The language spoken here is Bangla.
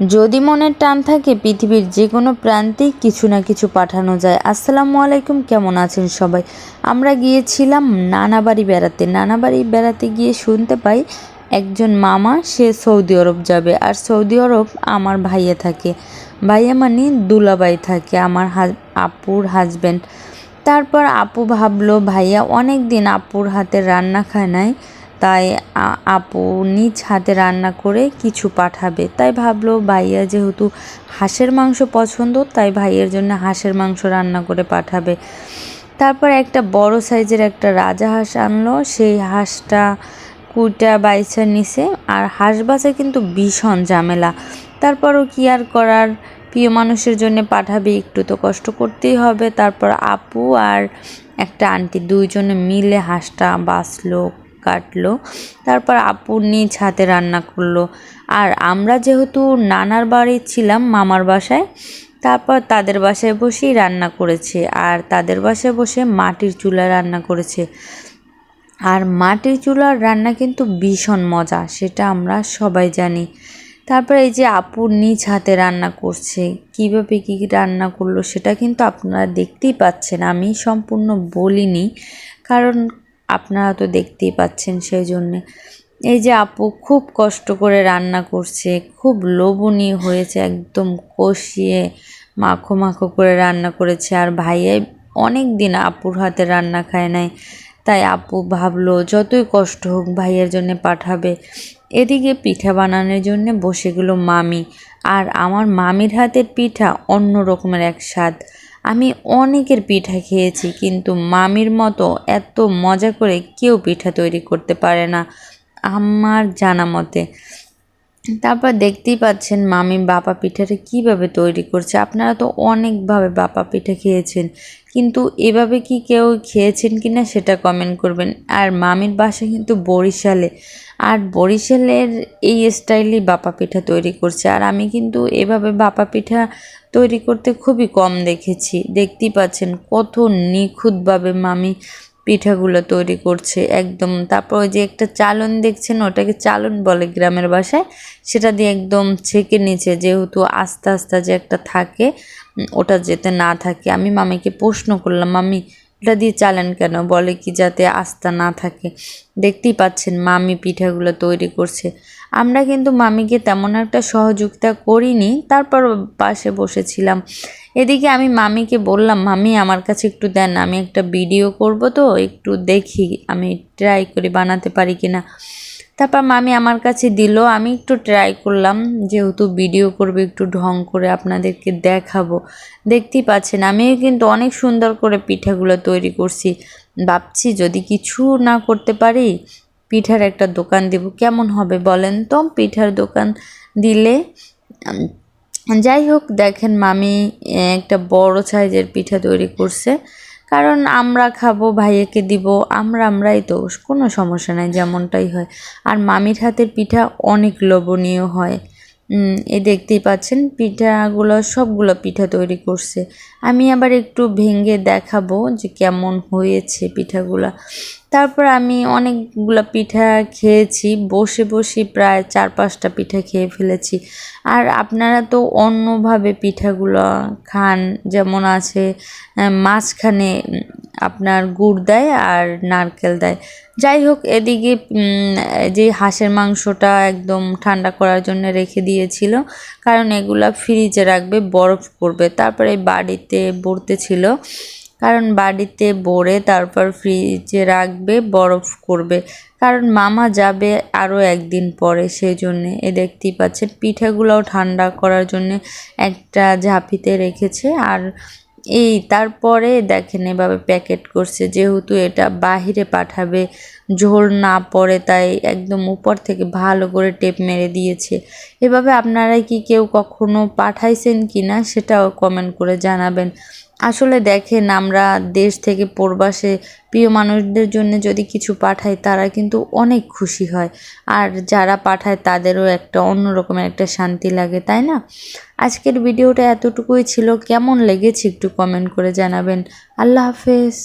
যদি মনের টান থাকে, পৃথিবীর যে কোনো প্রান্তেই কিছু না কিছু পাঠানো যায়। আসসালামু আলাইকুম, কেমন আছেন সবাই? আমরা গিয়েছিলাম নানা বাড়ি বেড়াতে। নানা বাড়ি বেড়াতে গিয়ে শুনতে পাই একজন মামা, সে সৌদি আরব যাবে। আর সৌদি আরব আমার ভাইয়া থাকে। ভাইয়া মানে দুলাবাই থাকে, আমার আপুর হাজব্যান্ড তারপর আপু ভাবলো, ভাইয়া অনেক দিন আপুর হাতে রান্না খায় নাই। তাই আপু নিজ হাতে রান্না করে কিছু পাঠাবে। তাই ভাবলো ভাইয়া যেহেতু হাঁসের মাংস পছন্দ, তাই ভাইয়ের জন্য হাঁসের মাংস রান্না করে পাঠাবে। তারপর একটা বড় সাইজের একটা রাজা হাঁস আনলো। সেই হাঁসটা কুইটা বাইছা নিছে আর হাঁস বাসে কিন্তু ভীষণ ঝামেলা। তারপরও কি আর করার? প্রিয় মানুষের জন্য পাঠাবে, একটু তো কষ্ট করতেই হবে। তারপর আপু আর একটা আন্টি দুইজনে মিলে হাঁসটা বাঁচলো। কাটলো। তারপর আপু নিজ হাতে রান্না করল। আর আমরা যেহেতু নানার বাড়ি ছিলাম মামার বাসায়, তারপর তাদের বাসায় বসেই রান্না করেছে। আর তাদের বাসায় বসে মাটির চুলা রান্না করেছে। আর মাটির চুলার রান্না কিন্তু ভীষণ মজা, সেটা আমরা সবাই জানি। তারপরে এই যে আপুর নিজ হাতে রান্না করছে, কীভাবে কী রান্না করল সেটা কিন্তু আপনারা দেখতেই পাচ্ছেন। আমি সম্পূর্ণ বলিনি, কারণ আপনারা তো দেখতেই পাচ্ছেন সেই জন্যে এই যে আপু খুব কষ্ট করে রান্না করছে, খুব লোভনীয় হয়েছে, একদম কষিয়ে মাখো মাখো করে রান্না করেছে। আর ভাইয়ে অনেক দিন আপুর হাতে রান্না খায় নাই, তাই আপু ভাবলো যতই কষ্ট হোক ভাইয়ের জন্য পাঠাবে। এদিকে পিঠা বানানোর জন্য বসে গেলো মামি। আর আমার মামির হাতের পিঠা অন্য রকমের এক স্বাদ। আমি অনেকের পিঠা খেয়েছি, কিন্তু মামির মতো এত মজা করে কেউ পিঠা তৈরি করতে পারে না আমার জানা মতে। তারপর দেখতেই পাচ্ছেন মামি বাপা পিঠাটা কীভাবে তৈরি করছে। আপনারা তো অনেকভাবে বাপা পিঠা খেয়েছেন। কিন্তু এভাবে কি কেউ খেয়েছেন কি না সেটা কমেন্ট করবেন। আর মামির বাসা কিন্তু বরিশালে। আর বরিশালের এই স্টাইলেই বাপা পিঠা তৈরি করছে। আর আমি কিন্তু এভাবে বাপা পিঠা তৈরি করতে খুবই কম দেখেছি। দেখতেই পাচ্ছেন কত নিখুঁতভাবে মামি পিঠাগুলো তৈরি করছে একদম। তারপর ওই যে একটা চালন দেখছেন, ওটাকে চালন বলে গ্রামের বাসায় সেটা দিয়ে একদম ছেঁকে নিচে যেহেতু আস্তে আস্তে যে একটা থাকে ওটা যেতে না থাকে। আমি মামিকে প্রশ্ন করলাম, মামি এটা দিয়ে চালেন কেন? বলে কি যাতে আস্থা না থাকে। দেখতেই পাচ্ছেন মামি পিঠাগুলো তৈরি করছে। আমরা কিন্তু মামিকে তেমন একটা সহযোগিতা করিনি, তারপর পাশে বসেছিলাম। এদিকে আমি মামিকে বললাম, মামি, আমার কাছে একটু দেন, আমি একটা ভিডিও করব তো, একটু দেখি, আমি ট্রাই করে বানাতে পারি কিনা। তারপর মামি আমার কাছে দিল, আমি একটু ট্রাই করলাম, যেহেতু ভিডিও করবে, একটু ঢং করে আপনাদেরকে দেখাবো। দেখতেই পাচ্ছেন, আমিও কিন্তু অনেক সুন্দর করে পিঠাগুলো তৈরি করছি। ভাবছি যদি কিছু না করতে পারি, পিঠার একটা দোকান দেব, কেমন হবে বলেন তো? পিঠার দোকান দিলে যাই হোক, দেখেন মামি একটা বড় সাইজের পিঠা তৈরি করছে। কারণ আমরা খাব, ভাইয়াকে দিব, আমরা আমরাই তো কোনো সমস্যা নাই, যেমনটাই হয়। আর মামির হাতের পিঠা অনেক লোভনীয় হয়। এই দেখতেই পাচ্ছেন, পিঠাগুলো, সবগুলো পিঠা তৈরি করছে। আমি আবার একটু ভেঙে দেখাবো যে কেমন হয়েছে পিঠাগুলা। তারপর আমি অনেকগুলো পিঠা খেয়েছি, বসে বসে প্রায় চার পাঁচটা পিঠা খেয়ে ফেলেছি। আর আপনারা তো অন্যভাবে পিঠাগুলো খান, যেমন আছে মাঝখানে আপনার গুড় দেয় আর নারকেল দেয়। যাই হোক, এদিকে যে হাঁসের মাংসটা একদম ঠান্ডা করার জন্য রেখে দিয়েছিল, কারণ এগুলা ফ্রিজে রাখবে, বরফ করবে তারপরে বাড়িতে বলতে ছিল, কারণ বাড়িতে বড়ে তারপর ফ্রিজে রাখবে, বরফ করবে। কারণ মামা যাবে আরও একদিন পরে সেই জন্যে এ দেখতেই পাচ্ছেন, পিঠেগুলোও ঠান্ডা করার জন্য একটা ঝাঁপিতে রেখেছে। আর এই তারপরে দেখেন এভাবে প্যাকেট করছে যেহেতু এটা বাহিরে পাঠাবে ঝোল না পড়ে তাই একদম উপর থেকে ভালো করে টেপ মেরে দিয়েছে। এভাবে আপনারা কি কেউ কখনো পাঠাইছেন কি না সেটাও কমেন্ট করে জানাবেন। আসলে দেখেন, আমরা দেশ থেকে প্রবাসে প্রিয় মানুষদের জন্য যদি কিছু পাঠাই, তারা কিন্তু অনেক খুশি হয়। আর যারা পাঠায়, তাদেরও একটা অন্যরকমের একটা শান্তি লাগে, তাই না? আজকের ভিডিওটা এতটুকুই ছিল। কেমন লেগেছে একটু কমেন্ট করে জানাবেন। আল্লাহ হাফেজ।